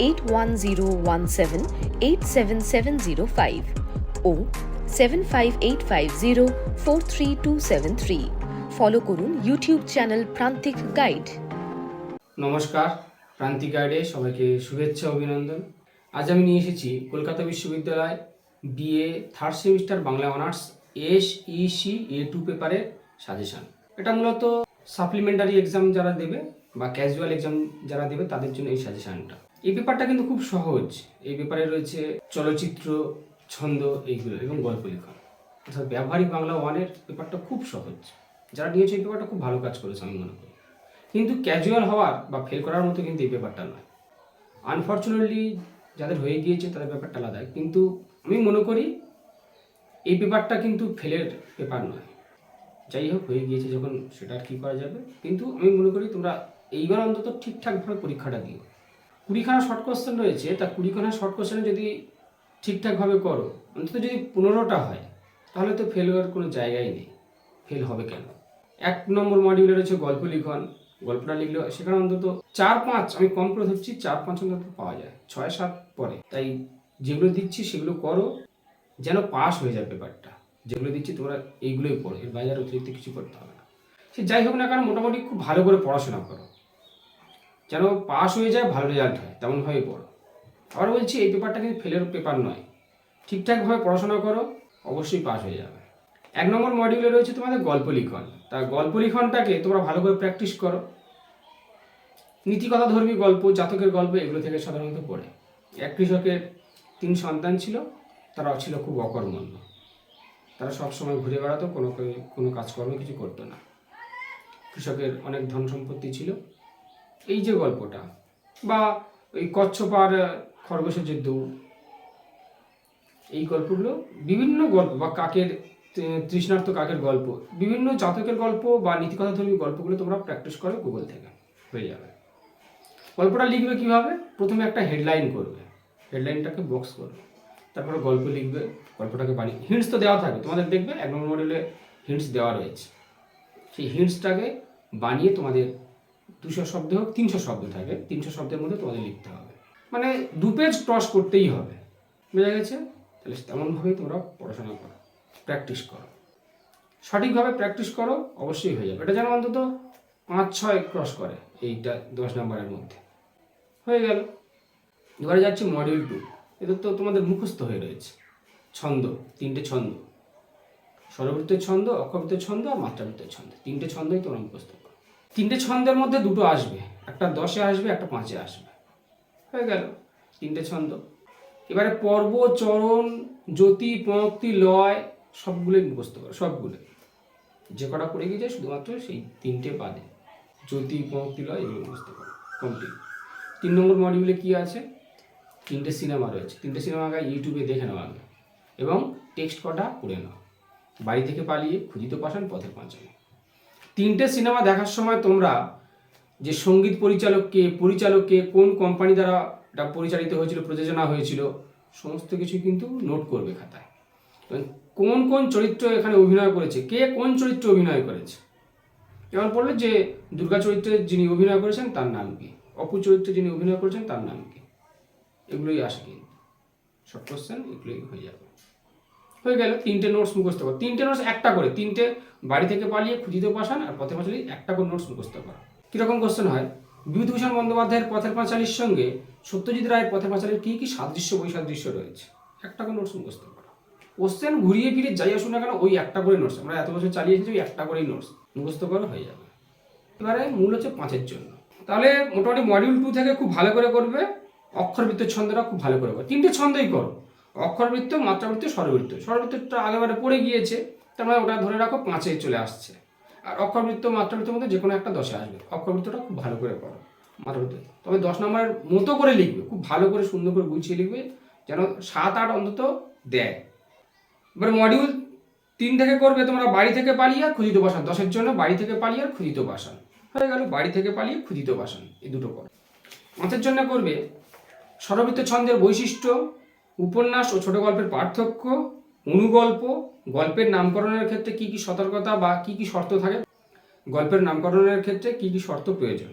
eight one zero one seven eight seven seven zero five ও seven five eight five zero four three two seven three follow করুন YouTube channel Prantik guide নমস্কার প্রান্তিক গাইডে সবাইকে শুভেচ্ছা, অভিনন্দন। আজ আমি নিয়ে এসেছি কলকাতা বিশ্ববিদ্যালয় BA third semester Bangla honours S EC A two পেপারের সাজেশন এটা মূলত সাপ্লিমেন্টারি এক্সাম যারা দেবে বা ক্যাজুয়াল এক্সাম যারা দেবে তাদের জন্য এই সাজেশনটা এই পেপারটা কিন্তু খুব সহজ। এই পেপারে রয়েছে চলচ্চিত্র, ছন্দ এইগুলো এবং গল্প লেখা। অর্থাৎ ব্যবহারিক বাংলা ওয়ানের পেপারটা খুব সহজ। যারা নিয়েছে এই পেপারটা খুব ভালো কাজ করেছে আমি মনে করি। কিন্তু ক্যাজুয়াল হওয়ার বা ফেল করার মতো কিন্তু এই পেপারটা নয়। আনফর্চুনেটলি যাদের হয়ে গিয়েছে তাদের ব্যাপারটা আলাদা। কিন্তু আমি মনে করি এই পেপারটা কিন্তু ফেলের পেপার নয়। যাই হোক, হয়ে গিয়েছে যখন সেটা আর কী করা যাবে। কিন্তু আমি মনে করি তোমরা এইবার অন্তত ঠিকঠাকভাবে পরীক্ষাটা দিও। কুড়িখানা শর্ট কোশ্চেন রয়েছে, তা কুড়িখানা শর্ট কোশ্চেনে যদি ঠিকঠাকভাবে করো, অন্তত যদি পনেরোটা হয়, তাহলে তো ফেল হওয়ার কোনো জায়গাই নেই। ফেল হবে কেন? এক নম্বর মডিউলে রয়েছে গল্প লিখন, গল্পটা লিখলেও সেখানে অন্তত চার পাঁচ, আমি কম করে ধরছি, চার পাঁচ অন্তত পাওয়া যায়, ছয় সাত পরে। তাই যেগুলো দিচ্ছি সেগুলো করো, যেন পাস হয়ে যায় ব্যাপারটা। যেগুলো দিচ্ছি তোমরা এইগুলোই পড়ো, এর বাইরে অতিরিক্ত কিছু করতে হবে না। সে যাই হোক না কারণ মোটামুটি খুব ভালো করে পড়াশোনা করো। যেন পাস হয়ে যায়, ভালো রেজাল্ট হয় তেমনভাবেই পড়ো। আবার বলছি, এই পেপারটা কিন্তু ফেলের পেপার নয়। ঠিকঠাকভাবে পড়াশোনা করো, অবশ্যই পাস হয়ে যাবে। এক নম্বর মডিউলে রয়েছে তোমাদের গল্প লিখন। তা গল্প লিখনটাকে তোমরা ভালো করে প্র্যাকটিস করো। নীতিকথা ধর্মী গল্প, জাতকের গল্প, এগুলো থেকে সাধারণত পড়ে। এক কৃষকের তিন সন্তান ছিল তারা ছিল খুব অকর্মণ্য। তারা সবসময় ঘুরে বেড়াতো, কোনো কোনো কাজকর্ম কিছু করতো না। কৃষকের অনেক ধন সম্পত্তি ছিল। এই যে গল্পটা, বা ওই কচ্ছপ আর খরগোশের যে দৌড়, এই গল্পগুলো বিভিন্ন গল্প বা কাকের, তৃ- তৃষ্ণার্ত কাকের গল্প, বিভিন্ন জাতকের গল্প বা নীতিকথা ধর্মী গল্পগুলো তোমরা প্র্যাকটিস করো গুগল থেকে, হয়ে যাবে। গল্পটা লিখবে কীভাবে? প্রথমে একটা হেডলাইন করবে হেডলাইনটাকে বক্স করবে, তারপরে গল্প লিখবে, গল্পটাকে বানিয়ে হিন্টস তো দেওয়া থাকবে তোমাদের দেখবে এক নম্বর মডেলে হিন্টস দেওয়া রয়েছে, সেই হিন্টসটাকে বানিয়ে তোমাদের দুশো শব্দ হোক, তিনশো শব্দ থাকে। তিনশো শব্দের মধ্যে তোমাদের লিখতে হবে। মানে দু পেজ ক্রস করতেই হবে। বোঝা গেছে? তাহলে তেমনভাবেই তোমরা পড়াশোনা করো। প্র্যাকটিস করো। সঠিকভাবে প্র্যাকটিস করো, অবশ্যই হয়ে যাবে। এটা যেন অন্তত পাঁচ, ছয় ক্রস করে এইটা দশ নম্বরের মধ্যে। হয়ে গেল। এবারে যাচ্ছি মডিউল টু এটা তো তোমাদের মুখস্থ হয়ে রয়েছে। ছন্দ, তিনটে ছন্দ। স্বরবৃত্তের ছন্দ অক্ষবৃত্তের ছন্দ আর মাত্রাবৃত্তের ছন্দ। তিনটে ছন্দই তোমরা মুখস্থ করো। তিনটে ছন্দের মধ্যে দুটো আসবে। একটা দশে আসবে, একটা পাঁচে আসবে। হয়ে গেল তিনটে ছন্দ। এবারে পর্ব, চরণ, জ্যোতি পঙ্ক্তি লয় সবগুলোই মুখস্থ করো সবগুলো। যে কটা পড়ে গিয়েছে, শুধুমাত্র সেই তিনটে বাদে। জ্যোতি পঙ্ক্তি লয়, এগুলো মুখস্থ করো কমপ্লিট তিন নম্বর মডিউলে কি আছে? তিনটে সিনেমা রয়েছে। তিনটে সিনেমা আগে ইউটিউবে দেখে নেওয়া আগে। এবং টেক্সট কটা পড়ে নাও। বাড়ি থেকে পালিয়ে, খুঁজিত পাঠান পথের পাঁচালী তিনটে সিনেমা দেখার সময় তোমরা যে সংগীত পরিচালককে পরিচালককে কোন কোম্পানি দ্বারা এটা পরিচালিত হয়েছিল, প্রযোজনা হয়েছিল, সমস্ত কিছু কিন্তু নোট করবে খাতায়। কোন কোন চরিত্র এখানে অভিনয় করেছে, কে কোন চরিত্রে অভিনয় করেছে? যেমন পড়ল যে দুর্গা চরিত্রে যিনি অভিনয় করেছেন তার নাম কি? অপু চরিত্রে যিনি অভিনয় করেছেন তার নাম কি? এগুলোই আসে কিন্তু। শর্ট কোশ্চেন এগুলোই হয়ে যাবে। হয়ে গেল তিনটে নোটস মুখস্থ করো। তিনটে নোটস একটা করে, তিনটে বাড়ি থেকে পালিয়ে খুঁজিতে পাশান আর পথের পাঁচালী একটা করে নোটস মুখস্থ করো। কীরকম কোশ্চেন হয়? বিভূতিভূষণ বন্দ্যোপাধ্যায়ের পথের পাঁচালীর সঙ্গে সত্যজিৎ রায়ের পথের পাঁচালীর কী কী সাদৃশ্য, বৈসাদৃশ্য রয়েছে? একটা করে নোটস মুখস্থ করো। কোশ্চেন ঘুরিয়ে ফিরে যাই আসুন না কেন, ওই একটা করে নোটস আমরা এত বছর চালিয়ে এসেছি, ওই একটা করেই নোটস মুখস্থ করো হয়ে যাবে। এবারে মূল হচ্ছে পাঁচের জন্য। তাহলে মোটামুটি মডিউল টু থেকে খুব ভালো করে করবে, অক্ষরবৃত্ত ছন্দটা খুব ভালো করে করো তিনটে ছন্দই করো। অক্ষরবৃত্ত, মাত্রাবৃত্ত, স্বরবৃত্ত। স্বরবৃত্তটা আগেবারে পড়ে গিয়েছে তার মানে ওটা ধরে রাখো পাঁচে চলে আসছে। আর অক্ষরবৃত্ত, মাত্রাবৃত্তের মধ্যে যে কোনো একটা দশে আসবে। অক্ষরবৃত্তটা খুব ভালো করে করো মাত্রাবৃত্ত। তবে দশ নম্বরের মতো করে লিখবে, খুব ভালো করে সুন্দর করে গুছিয়ে লিখবে, যেন সাত আট অন্তত দেয়। এবার মডিউল তিন থেকে করবে তোমরা বাড়ি থেকে পালিয়ে আর ক্ষুদিত বাসন। দশের জন্য বাড়ি থেকে পালিয়ে আর ক্ষুদিত বাসন। হয়ে গেল, বাড়ি থেকে পালিয়ে ক্ষুদিত বাসন, এই দুটো করো। পাঁচের জন্য করবে, স্বরবৃত্ত ছন্দের বৈশিষ্ট্য উপন্যাস ও ছোট গল্পের পার্থক্য, অনুগল্প, গল্পের নামকরণের ক্ষেত্রে কি কি সতর্কতা বা কি কি শর্ত থাকে? গল্পের নামকরণের ক্ষেত্রে কি কি শর্ত প্রয়োজন?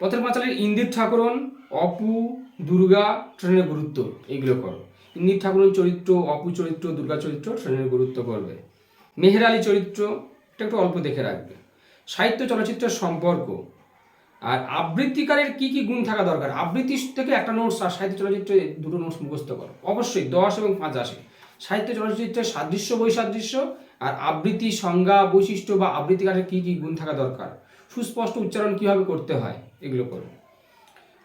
পথের পাঁচালের ইন্দির ঠাকুরন, অপু, দুর্গা, ট্রেনের গুরুত্ব এইগুলো করো। ইন্দির ঠাকুরন চরিত্র, অপু চরিত্র, দুর্গা চরিত্র ট্রেনের গুরুত্ব করবে। মেহের আলী চরিত্র, এটা একটু অল্প দেখে রাখবে। সাহিত্য চলচ্চিত্রের সম্পর্ক আর আবৃত্তিকারের কি কি গুণ থাকা দরকার? আবৃত্তি থেকে একটা নোটস আর সাহিত্য চলচ্চিত্রে দুটো নোটস মুখস্থ করো। অবশ্যই দশ এবং পাঁচ আসে। সাহিত্য চলচ্চিত্রের সাদৃশ্য, বৈসাদৃশ্য আর আবৃত্তি সংজ্ঞা, বৈশিষ্ট্য বা আবৃত্তিকারের কি কি গুণ থাকা দরকার? সুস্পষ্ট উচ্চারণ কীভাবে করতে হয়? এগুলো করো।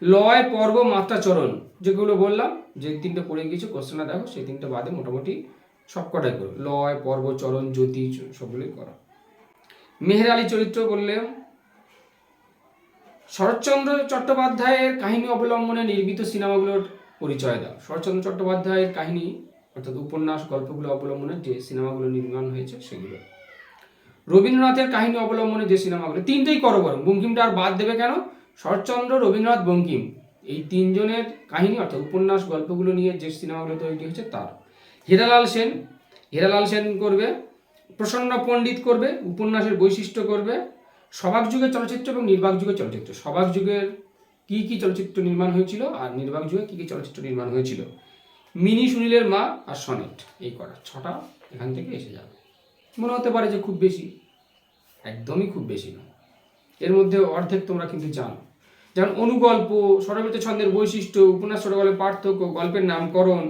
লয়, পর্ব মাত্রাচরণ যেগুলো বললাম, যে তিনটে পড়ে গিয়েছে কোশ্চেনটা দেখো, সেই তিনটে বাদে মোটামুটি সবকটাই করো। লয়, পর্ব, চরণ, জ্যোতি সবগুলোই করো। মেহের আলী চরিত্র বললাম শরৎচন্দ্র চট্টোপাধ্যায়ের কাহিনী অবলম্বনে নির্মিত সিনেমাগুলোর পরিচয় দাও। শরৎচন্দ্র চট্টোপাধ্যায়ের কাহিনী, অর্থাৎ উপন্যাস, গল্পগুলো অবলম্বনে যে সিনেমাগুলো নির্মাণ হয়েছে সেগুলো। রবীন্দ্রনাথের কাহিনী অবলম্বনে যে সিনেমাগুলো, তিনটেই করো বরং বঙ্কিমটা আর বাদ দেবে কেন? শরৎচন্দ্র, রবীন্দ্রনাথ, বঙ্কিম। এই তিনজনের কাহিনী, অর্থাৎ উপন্যাস, গল্পগুলো নিয়ে যে সিনেমাগুলো তৈরি হয়েছে তার। হীরালাল সেন হীরালাল সেন করবে, প্রসন্ন পণ্ডিত করবে, উপন্যাসের বৈশিষ্ট্য করবে সবাক যুগের চলচ্চিত্র এবং নির্বাক যুগের চলচ্চিত্র। সবাক যুগের কি কি চলচ্চিত্র নির্মাণ হয়েছিল আর নির্বাক যুগে কি কি চলচ্চিত্র নির্মাণ হয়েছিল? মিনি সুনীলের মা আর সনেট, এই করা ছটা এখান থেকে এসে যাবে। মনে হতে পারে যে খুব বেশি। একদমই খুব বেশি নয়। এর মধ্যে অর্ধেক তোমরা কিন্তু জানো। যেমন অনুগল্প, স্বরবৃত্ত ছন্দের বৈশিষ্ট্য, উপন্যাস ছোট গল্পের পার্থক্য, গল্পের নামকরণ,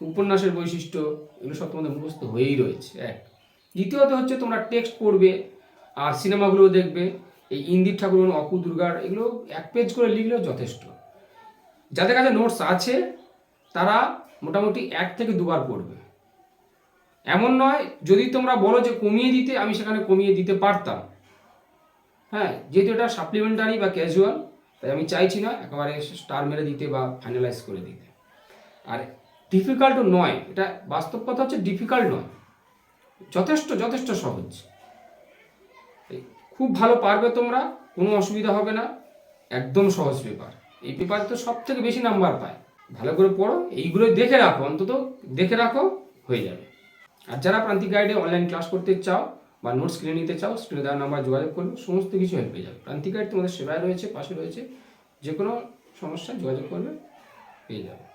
উপন্যাসের বৈশিষ্ট্য, এগুলো সব তোমাদের মুখস্থ হয়েই রয়েছে। এক। দ্বিতীয়ত হচ্ছে তোমরা টেক্সট পড়বে আর সিনেমাগুলো দেখবে, এই ইন্দির ঠাকুর অপু দুর্গার, এগুলো এক পেজ করে লিখলেও যথেষ্ট। যাদের কাছে নোটস আছে, তারা মোটামুটি এক থেকে দুবার পড়বে। এমন নয়, যদি তোমরা বলো যে কমিয়ে দিতে, আমি সেখানে কমিয়ে দিতে পারতাম। হ্যাঁ যেহেতু এটা সাপ্লিমেন্টারি বা ক্যাজুয়াল তাই আমি চাইছি না একেবারে স্টার মেরে দিতে বা ফাইনালাইজ করে দিতে। আর ডিফিকাল্টও নয়, এটা বাস্তব কথা হচ্ছে ডিফিকাল্ট নয়। যথেষ্ট যথেষ্ট সহজ। খুব ভালো পারবে তোমরা, কোনো অসুবিধা হবে না। একদম সহজ পেপার। এই পেপার তো সব থেকে বেশি নাম্বার পায়। ভালো করে পড়ো এইগুলো দেখে রাখো, অন্তত দেখে রাখো, হয়ে যাবে। আর যারা প্রান্তিক গাইডে অনলাইন ক্লাস করতে চাও বা নোটস কিনে নিতে চাও স্ক্রিনে দেওয়ার নাম্বার যোগাযোগ করবে, সমস্ত কিছু হেল্প পেয়ে যাবে। প্রান্তিক গাইড তোমাদের সেবায় রয়েছে, পাশে রয়েছে যে কোনো সমস্যা যোগাযোগ করবে, পেয়ে যাবে।